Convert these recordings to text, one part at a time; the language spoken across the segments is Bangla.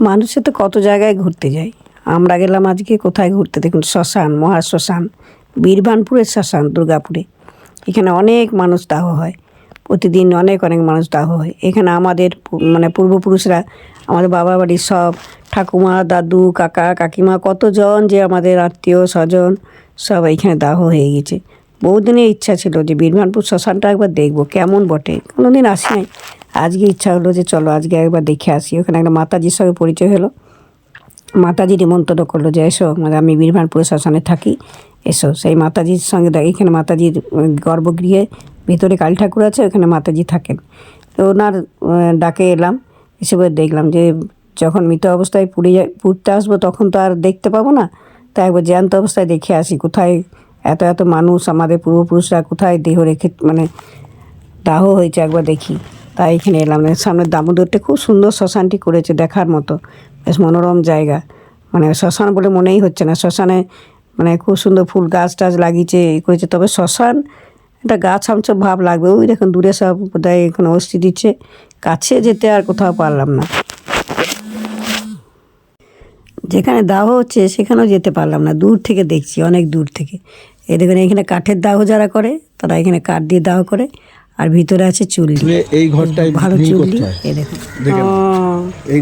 মানুষে তো কত জায়গায় ঘুরতে যায় আমরা গেলাম আজকে কোথায় ঘুরতে? দেখুন, শ্মশান মহা শ্মশান বীরবানপুরের শ্মশান, দুর্গাপুরে। এখানে অনেক মানুষ দাহ হয়। প্রতিদিন অনেক অনেক মানুষ দাহ হয়। এখানে আমাদের মানে পূর্বপুরুষরা, আমাদের বাবা বাড়ির সব ঠাকুমা, দাদু, কাকা, কাকিমা, কতজন যে আমাদের আত্মীয় স্বজন, সব এখানে দাহ হয়ে গেছে। বহুদিনের ইচ্ছা ছিল যে বীরবানপুর শ্মশানটা একবার দেখব, কেমন বটে? কোনোদিন আসি নাই আজকে ইচ্ছা হলো যে চলো আজকে একবার দেখে আসি। ওখানে একটা মাতাজির সঙ্গে পরিচয় হলো। মাতাজি নিমন্ত্রণ করল যে এসো মানে আমি বীরভানপুর শ্মশানে থাকি, এসো। সেই মাতাজির সঙ্গে এখানে মাতাজির গর্ভগৃহে ভিতরে কালী ঠাকুর আছে, ওখানে মাতাজি থাকেন। তো ওনার ডাকে এলাম, এসে পরে দেখলাম যে যখন মৃত অবস্থায় পুড়ে পুড়তে আসব তখন তো আর দেখতে পাবো না। তাই একবার জ্যান্ত অবস্থায় দেখে আসি, কোথায় এত এত মানুষ, আমাদের পূর্বপুরুষরা কোথায় দেহ রেখে মানে দাহ হয়েছে একবার দেখি। তাই এখানে এলাম। সামনে দামোদরটা খুব সুন্দর শ্মশানটি করেছে দেখার মতো। বেশ মনোরম জায়গা। মানে শ্মশান বলে মনেই হচ্ছে না। শ্মশানে মানে খুব সুন্দর ফুল গাছ টাছ লাগিয়েছে এই করেছে। তবে শ্মশান একটা গাছ আমছ ভাব লাগবে। ওই দেখুন দূরে সব বোধহয় এখানে অস্থি দিচ্ছে। কাছে যেতে আর কোথাও পারলাম না। যেখানে দাহ হচ্ছে সেখানেও যেতে পারলাম না। দূর থেকে দেখছি, অনেক দূর থেকে। এই দেখুন এখানে কাঠের দাহ যারা করে, তারা এখানে কাঠ দিয়ে দাহ করে। আর ভিতরে আছে চুল্লি। এই ঘরটায় ভালো বিল চুল্লি। করতে এই দেখুন।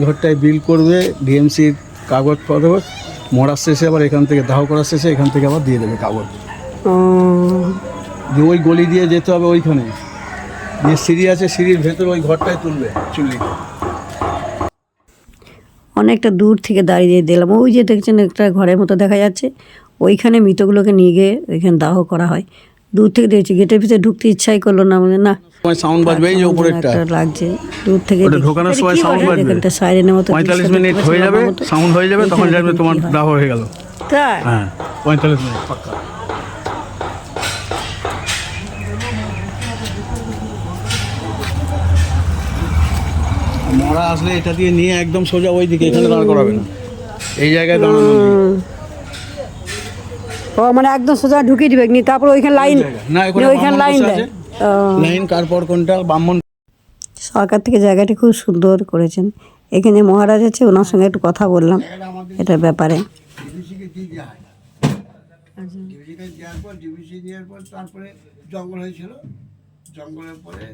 ঘরটায় বিল করবে ডিএমসির কাগজ পাবে মরার শেষে আবার এখান থেকে দাহ করার শেষে এখান থেকে আবার দিয়ে দেবে কাগজ। ও, যে ওই গলি দিয়ে যেতে হবে ওইখানে। যে সিঁড়ি আছে সিঁড়ির ভেতরে ওই ঘরটায় তুলবে চুল্লি। অনেকটা দূর থেকে দাঁড়িয়ে দিলাম। ওই যে দেখছেন একটা ঘরের মতো দেখা যাচ্ছে। ওইখানে মৃতগুলোকে নিয়ে গিয়ে ওইখানে দাহ করা হয়। দূর থেকে দেখছি গেটের ভিতরে ঢুকতে ইচ্ছাই করল না আমাদের না সাউন্ড বাজবে এই যে উপরেরটা একটা লাগছে দূর থেকে ওটা দেখি। ঢোকানোর সময় কি বলে? বাজবে। একটা সাইরেনের মতো পঁয়তাল্লিশ দৃশ্য মিনিট হয়ে যাবে সাউন্ড হয়ে যাবে তখন জানবে তোমার দাহ হয়ে গেল তাই হ্যাঁ পঁয়তাল্লিশ মিনিট পাক্কা মরা আসলে এটা দিয়ে নিয়ে একদম সোজা ওই দিকে এখানে দাঁড় করাবে না এই জায়গায় দাঁড়ানো। ও মানে একদম সোজা ঢুকিয়ে দিবে নি তারপর ওইখানে লাইন ওইখানে লাইন দেয়। লাইন কারপর কোনটা? ব্রাহ্মণ সরকার থেকে জায়গাটি খুব সুন্দর করেছেন। এখানে মহারাজ আছে ওনার সঙ্গে একটু কথা বললাম এটার ব্যাপারে। ডিভিসিকে দিয়ে দেওয়া ডিভিসিকে দেওয়ার পর ডিভিসি দেওয়ার পর তারপরে জঙ্গল হয়েছিল জঙ্গলের পরে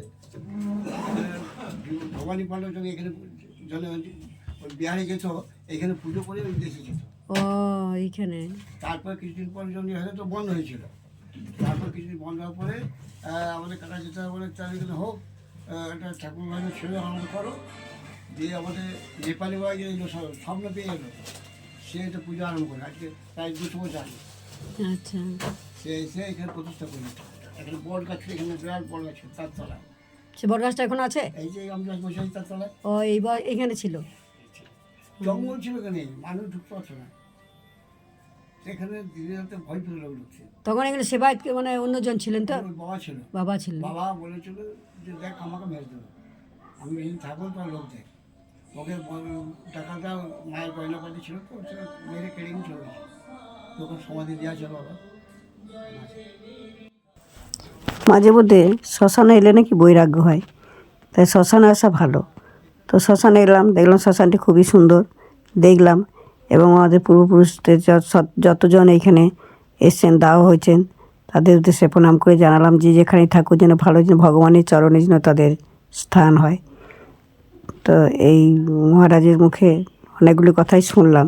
ভবানী পাণ্ডব এখানে জলে বিহারে যেত এখানে পুজো করে ওই দেশে যেত। ও এইখানে। তারপর কিছুদিন পর যখন ইয়ে হয়ে তো বন্ধ হয়েছিল। তারপর কিছুদিন বন্ধ হওয়ার পরে আমাদের কাকা যেতে বলে তাহলে হোক একটা ঠাকুর ভাইয়ের ছেলে আনন্দ করো দিয়ে আমাদের নেপালি ভাই যে স্বপ্ন পেয়ে এলো সে এটা পুজো আরম্ভ করে আজকে প্রায় দুশো বছর আগে। আচ্ছা। সে এসে এখানে প্রতিষ্ঠা করল। এখানে বট গাছ এখানে বিরাট বট গাছ তার তলায়। সে বটগাছটা এখন আছে? এই যে আমরা বসে তার তলায়। ও এইবার এখানে ছিল? জঙ্গল ছিল এখানে মানুষ ঢুকতে পারতো না। সেখানে ধীরে ভয় পেয়ে লোক ঢুকছে তখন এখানে সেবায়ত মানে অন্যজন ছিলেন তো? বাবা ছিল। বাবা ছিলেন। বাবা বলেছিল যে দেখ আমাকে মেরে দেবে। আমি এই থাকব তোর লোক দেখ। ওকে টাকা দাও মায়ের গয়নাপাতি ছিল তো মেরে কেড়ে নিয়ে চলে গেছে। তখন সমাধি দেওয়া ছিল বাবা। মাঝে মধ্যে শ্মশানে এলে নাকি বৈরাগ্য হয়। তাই শ্মশানে আসা ভালো। তো শ্মশানে এলাম, দেখলাম শ্মশানটি খুবই সুন্দর, দেখলাম এবং আমাদের পূর্বপুরুষদের যতজন এইখানে এসছেন দাও হয়েছেন, তাদের উদ্দেশ্যে প্রণাম করে জানালাম যে যেখানে ঠাকুর যেন ভালো যেন ভগবানের চরণে যেন তাদের স্থান হয়। তো এই মহারাজের মুখে অনেকগুলি কথাই শুনলাম।